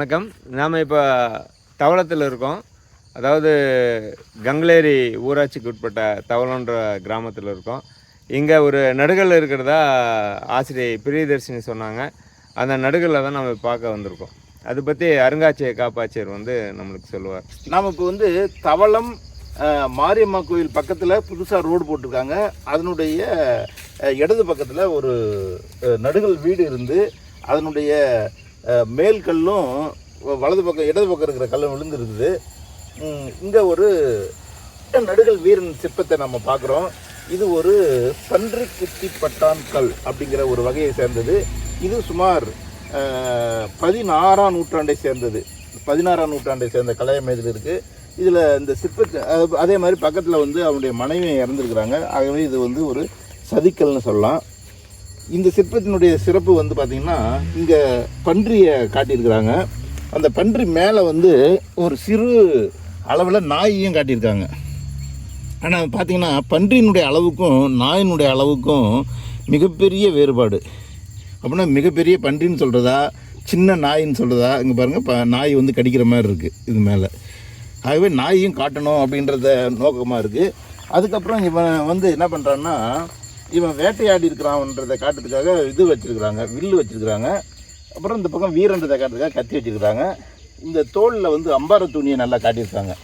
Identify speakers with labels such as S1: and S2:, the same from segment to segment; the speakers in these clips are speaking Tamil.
S1: வணக்கம். நாம் இப்போ தவளத்தில் இருக்கோம். அதாவது கங்களேரி ஊராட்சிக்கு உட்பட்ட தவளன்ற கிராமத்தில் இருக்கோம். இங்கே ஒரு நடுகள் இருக்கிறதா ஆசிரியை பிரியதர்ஷினி சொன்னாங்க. அந்த நடுகளில் தான் நம்ம பார்க்க வந்திருக்கோம். அதை பற்றி அருங்காட்சியக காப்பாட்சியர் வந்து நம்மளுக்கு சொல்லுவார்.
S2: நாம் இப்போ வந்து தவளம் மாரியம்மா கோயில் பக்கத்தில் புதுசாக ரோடு போட்டிருக்காங்க. அதனுடைய இடது பக்கத்தில் ஒரு நடுகல் நடுகள் வீடு இருந்து அதனுடைய மேல் கல்லும் வலது பக்கம் இடது பக்கம் இருக்கிற கல்லும் விழுந்துருக்குது. இங்கே ஒரு நடுகள் வீரன் சிற்பத்தை நம்ம பார்க்குறோம். இது ஒரு பன்றி குத்தி பட்டான் கல் அப்படிங்கிற ஒரு வகையை சேர்ந்தது. இது சுமார் பதினாறாம் நூற்றாண்டை சேர்ந்தது. பதினாறாம் நூற்றாண்டை சேர்ந்த கலையம் இதில் இருக்குது இதில் இந்த சிற்பத்தை அதே மாதிரி பக்கத்தில் வந்து அவனுடைய மனைவி இறந்துருக்குறாங்க. ஆகவே இது வந்து ஒரு சதிக்கல்னு சொல்லலாம். இந்த சிற்பத்தினுடைய சிறப்பு வந்து பார்த்திங்கன்னா இங்கே பன்றியை காட்டியிருக்கிறாங்க. அந்த பன்றி மேலே வந்து ஒரு சிறு அளவில் நாயையும் காட்டியிருக்காங்க. ஆனால் பார்த்திங்கன்னா பன்றியினுடைய அளவுக்கும் நாயினுடைய அளவுக்கும் மிகப்பெரிய வேறுபாடு. அப்படின்னா மிகப்பெரிய பன்றின்னு சொல்கிறதா சின்ன நாயின்னு சொல்கிறதா இங்கே பாருங்கள் ப நாய் வந்து கடிக்கிற மாதிரி இருக்குது இது மேலே. ஆகவே நாயையும் காட்டணும் அப்படின்றத நோக்கமாக இருக்குது அதுக்கப்புறம் இவன் வந்து என்ன பண்ணுறான்னா இவன் வேட்டையாடி இருக்கிறான்றதை காட்டுறதுக்காக இது வச்சுருக்குறாங்க வில்லு வச்சுருக்குறாங்க. அப்புறம் இந்த பக்கம் வீரன்றதை காட்டுறதுக்காக கத்தி வச்சுருக்குறாங்க. இந்த தோலில் வந்து அம்பார துணியை நல்லா காட்டியிருக்காங்க.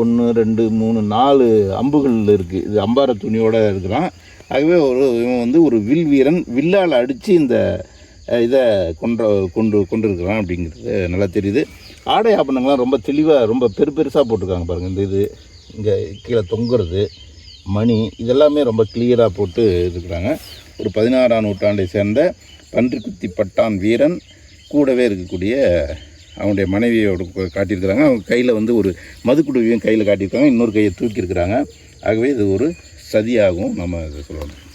S2: ஒன்று ரெண்டு மூணு நாலு அம்புகள் இருக்குது இது அம்பார துணியோட இருக்கிறான். ஆகவே ஒரு இவன் வந்து ஒரு வில் வீரன். வில்லால் அடித்து இந்த இதை கொண்டு கொண்டு கொண்டு இருக்கிறான் அப்படிங்கிறது நல்லா தெரியுது. ஆடை ஆபரணங்கள்லாம் ரொம்ப தெளிவாக ரொம்ப பெரு பெருசாக போட்டிருக்காங்க பாருங்கள் இந்த இது இங்கே கீழே தொங்குறது. மணி இதெல்லாமே ரொம்ப கிளியராக போட்டு இருக்கிறாங்க. ஒரு பதினாறாம் நூற்றாண்டை சேர்ந்த பன்றிக்குத்தி பட்டான் வீரன் கூடவே இருக்கக்கூடிய அவனுடைய மனைவியோட காட்டியிருக்கிறாங்க. அவங்க கையில் வந்து ஒரு மதுக்குடுவியும் கையில் காட்டியிருக்காங்க. இன்னொரு கையை தூக்கியிருக்கிறாங்க. ஆகவே இது ஒரு சதியாகவும் நம்ம இதை சொல்லணும்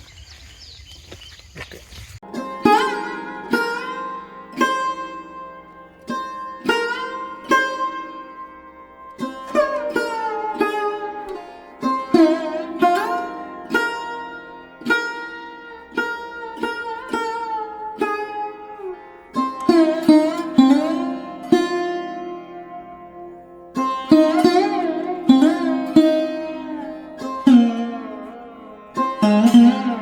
S3: Thank you.